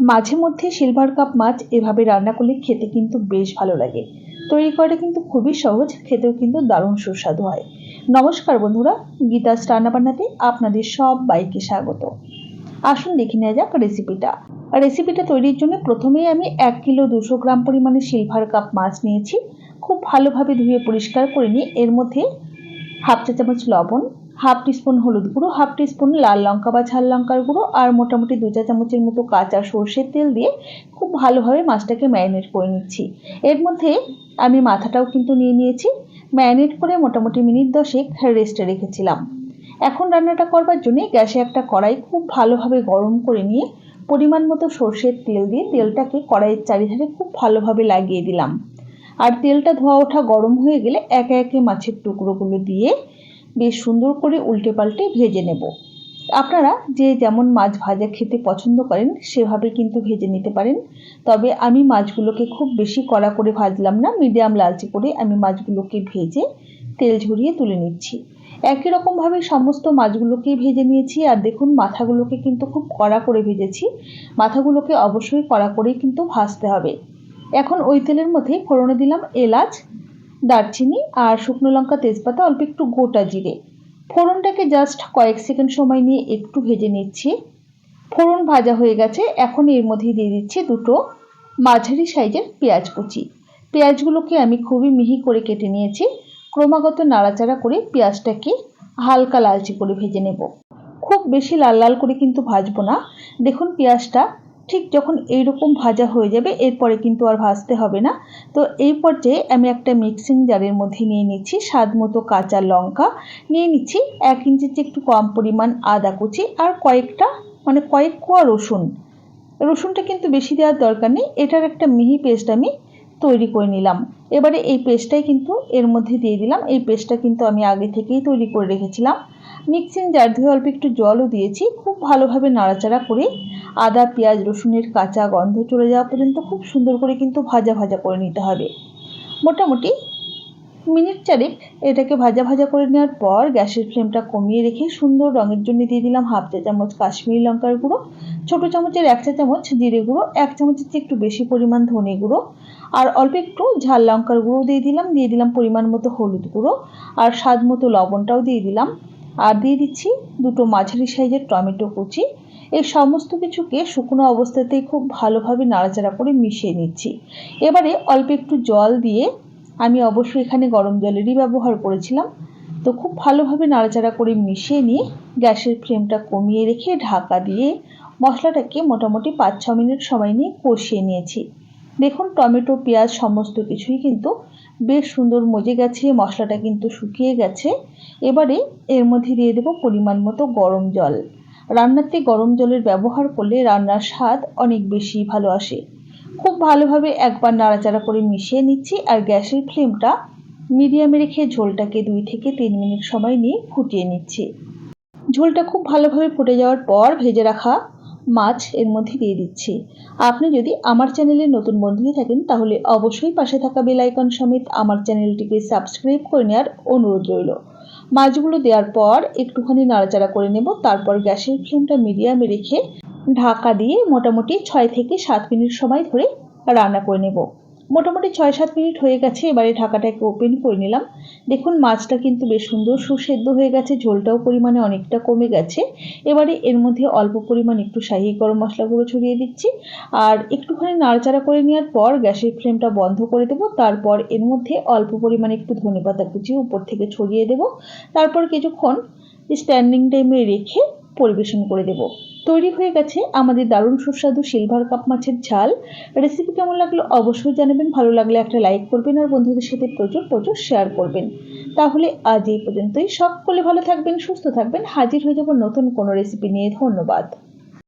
মাঝে মধ্যে silver cup মাছ এভাবে রান্না করলে খেতে কিন্তু বেশ ভালো লাগে। তৈরি করাটা কিন্তু খুবই সহজ, খেতেও কিন্তু দারুণ সুস্বাদু হয়। নমস্কার বন্ধুরা, গীতাস রান্নাবান্নাতে আপনাদের সব বাইকে স্বাগত। আসুন দেখে নেওয়া যাক রেসিপিটা রেসিপিটা তৈরির জন্য প্রথমেই আমি এক কিলো দুশো গ্রাম পরিমাণে সিলভার কাপ মাছ নিয়েছি। খুব ভালোভাবে ধুয়ে পরিষ্কার করে নিয়ে এর মধ্যে হাফ চা চামচ লবণ হাফ টিস্পুন হলুদ গুঁড়ো, হাফ টিস্পুন লাল লঙ্কা বা ঝাল লঙ্কার গুঁড়ো আর মোটামুটি দু চা চামচের মতো কাঁচা সর্ষের তেল দিয়ে খুব ভালোভাবে মাছটাকে ম্যারিনেট করে নিচ্ছি। এর মধ্যে আমি মাথাটাও কিন্তু নিয়ে নিয়েছি। ম্যারিনেট করে মোটামুটি মিনিট দশেক রেস্টে রেখেছিলাম। এখন রান্নাটা করবার জন্যে গ্যাসে একটা কড়াই খুব ভালোভাবে গরম করে নিয়ে পরিমাণ মতো সর্ষের তেল দিয়ে তেলটাকে কড়াইয়ের চারিধারে খুব ভালোভাবে লাগিয়ে দিলাম। আর তেলটা ধোয়া ওঠা গরম হয়ে গেলে একে একে মাছের টুকরোগুলো দিয়ে বেশ সুন্দর করে উল্টে পাল্টে ভেজে নেব। আপনারা যে যেমন মাছ ভাজা খেতে পছন্দ করেন, সেভাবে কিন্তু ভেজে নিতে পারেন। তবে আমি মাছগুলোকে খুব বেশি কড়া করে ভাজলাম না, মিডিয়াম লালচে করে আমি মাছগুলোকে ভেজে তেল ঝরিয়ে তুলে নিচ্ছি। একই রকমভাবে সমস্ত মাছগুলোকেই ভেজে নিয়েছি। আর দেখুন, মাথাগুলোকে কিন্তু খুব কড়া করে ভেজেছি। মাথাগুলোকে অবশ্যই কড়া করেই কিন্তু ভাজতে হবে। এখন ওই তেলের মধ্যে ফোড়নে দিলাম এলাচ দারচিনি আর শুকনো লঙ্কা তেজপাতা অল্প একটু গোটা জিরে। ফোড়নটাকে জাস্ট কয়েক সেকেন্ড সময় নিয়ে একটু ভেজে নিচ্ছি। ফোড়ন ভাজা হয়ে গেছে, এখন এর মধ্যে দিয়ে দিচ্ছি দুটো মাঝারি সাইজের পেঁয়াজ কুচি। পেঁয়াজগুলোকে আমি খুবই মিহি করে কেটে নিয়েছি। ক্রমাগত নাড়াচাড়া করে পেঁয়াজটাকে হালকা লালচে করে ভেজে নেব। খুব বেশি লাল লাল করে কিন্তু ভাজবো না। দেখুন পেঁয়াজটা ঠিক যখন এইরকম ভাজা হয়ে যাবে, এরপরে কিন্তু আর ভাজতে হবে না। তো এই পর্যায়ে আমি একটা মিক্সিং জারের মধ্যে নিয়ে নিচ্ছি, স্বাদ মতো কাঁচা লঙ্কা। নিয়ে নিচ্ছি এক ইঞ্চির চেয়ে একটু কম পরিমাণ আদা কুচি আর কয়েকটা মানে কয়েক কোয়া রসুন। রসুনটা কিন্তু বেশি দেওয়ার দরকার নেই, এটার একটা মিহি পেস্ট আমি তৈরি করে নিলাম। এবারে এই পেস্টটাই কিন্তু এর মধ্যে দিয়ে দিলাম, এই পেস্টটা কিন্তু আমি আগে থেকেই তৈরি করে রেখেছিলাম। মিক্সিং জার ধুয়ে অল্প একটু জলও দিয়েছি, খুব ভালোভাবে নাড়াচাড়া করে আদা, পেঁয়াজ, রসুনের কাঁচা গন্ধ চলে যাওয়া পর্যন্ত খুব সুন্দর করে কিন্তু ভাজা ভাজা করে নিতে হবে। মোটামুটি মিনিট চারেক এটাকে ভাজা ভাজা করে নেওয়ার পর গ্যাসের ফ্লেমটা কমিয়ে রেখে সুন্দর রঙের জন্য দিয়ে দিলাম হাফ চা চামচ কাশ্মীরি লঙ্কার গুঁড়ো, ছোটো চামচের এক চা চামচ জিরে গুঁড়ো, এক চামচের চেয়ে একটু বেশি পরিমাণ ধনে গুঁড়ো আর অল্প একটু ঝাল লঙ্কার গুঁড়ো দিয়ে দিলাম দিয়ে দিলাম পরিমাণ মতো হলুদ গুঁড়ো আর স্বাদ মতো লবণটাও দিয়ে দিলাম। আর দিয়ে দিচ্ছি দুটো মাঝারি সাইজের টমেটো কুচি। এই সমস্ত কিছুকে শুকনো অবস্থাতেই খুব ভালোভাবে নাড়াচাড়া করে মিশিয়ে নিচ্ছি। এবারে অল্প একটু জল দিয়ে আমি অবশ্যই এখানে গরম জলেরই ব্যবহার করেছিলাম। তো খুব ভালোভাবে নাড়াচাড়া করে মিশিয়ে নিয়ে গ্যাসের ফ্লেমটা কমিয়ে রেখে ঢাকা দিয়ে মশলাটাকে মোটামুটি পাঁচ ছ মিনিট সময় নিয়ে কষিয়ে নিয়েছি। দেখুন, টমেটো, পেঁয়াজ, সমস্ত কিছুই কিন্তু বেশ সুন্দর মজে গেছে, মশলাটা কিন্তু শুকিয়ে গেছে। এবারে এর মধ্যে দিয়ে দেবো পরিমাণ মতো গরম জল। রান্নাতে গরম জলের ব্যবহার করলে রান্নার স্বাদ অনেক বেশি ভালো আসে। খুব ভালোভাবে একবার নাড়াচাড়া করে মিশিয়ে নিচ্ছি আর গ্যাসের ফ্লেমটা মিডিয়ামে রেখে ঝোলটাকে দুই থেকে তিন মিনিট সময় নিয়ে ফুটিয়ে নিচ্ছি। ঝোলটা খুব ভালোভাবে ফুটে যাওয়ার পর ভেজে রাখা মাছ এর মধ্যে দিয়ে দিচ্ছি। আপনি যদি আমার চ্যানেলে নতুন বন্ধু হয়ে থাকেন, তাহলে অবশ্যই পাশে থাকা বেল আইকন সমেত আমার চ্যানেলটিকে সাবস্ক্রাইব করে নেওয়ার অনুরোধ রইল। মাছগুলো দেওয়ার পর একটুখানি নাড়াচাড়া করে নেব, তারপর গ্যাসের ফ্লেমটা মিডিয়ামে রেখে ঢাকা দিয়ে মোটামুটি ছয় থেকে সাত মিনিট সময় ধরে রান্না করে নেব। মোটামুটি ছয় সাত মিনিট হয়ে গেছে, এবারে ঢাকাটাকে ওপেন করে নিলাম। দেখুন, মাছটা কিন্তু বেশ সুন্দর সুসেদ্ধ হয়ে গেছে, ঝোলটাও পরিমাণে অনেকটা কমে গেছে। এবারে এর মধ্যে অল্প পরিমাণ একটু শাহি গরম মশলাগুলো ছড়িয়ে দিচ্ছি। আর একটুখানি নাড়াচাড়া করে নেওয়ার পর গ্যাসের ফ্লেমটা বন্ধ করে দেবো। তারপর এর মধ্যে অল্প পরিমাণে একটু ধনে পাতা কুচি উপর থেকে ছড়িয়ে দেবো। তারপর কিছুক্ষণ স্ট্যান্ডিং টাইমে রেখে পরিবেশন করে দেব। তৈরি হয়ে গেছে আমাদের দারুণ সুস্বাদু সিলভার কাপ মাছের ঝাল। রেসিপি কেমন লাগল অবশ্যই জানাবেন। ভালো লাগলে একটা লাইক করবেন আর বন্ধুদের সাথে প্রচুর প্রচুর শেয়ার করবেন। তাহলে আজ এই পর্যন্তই। সকলে ভালো থাকবেন, সুস্থ থাকবেন। হাজির হয়ে যাব নতুন কোনো রেসিপি নিয়ে। ধন্যবাদ।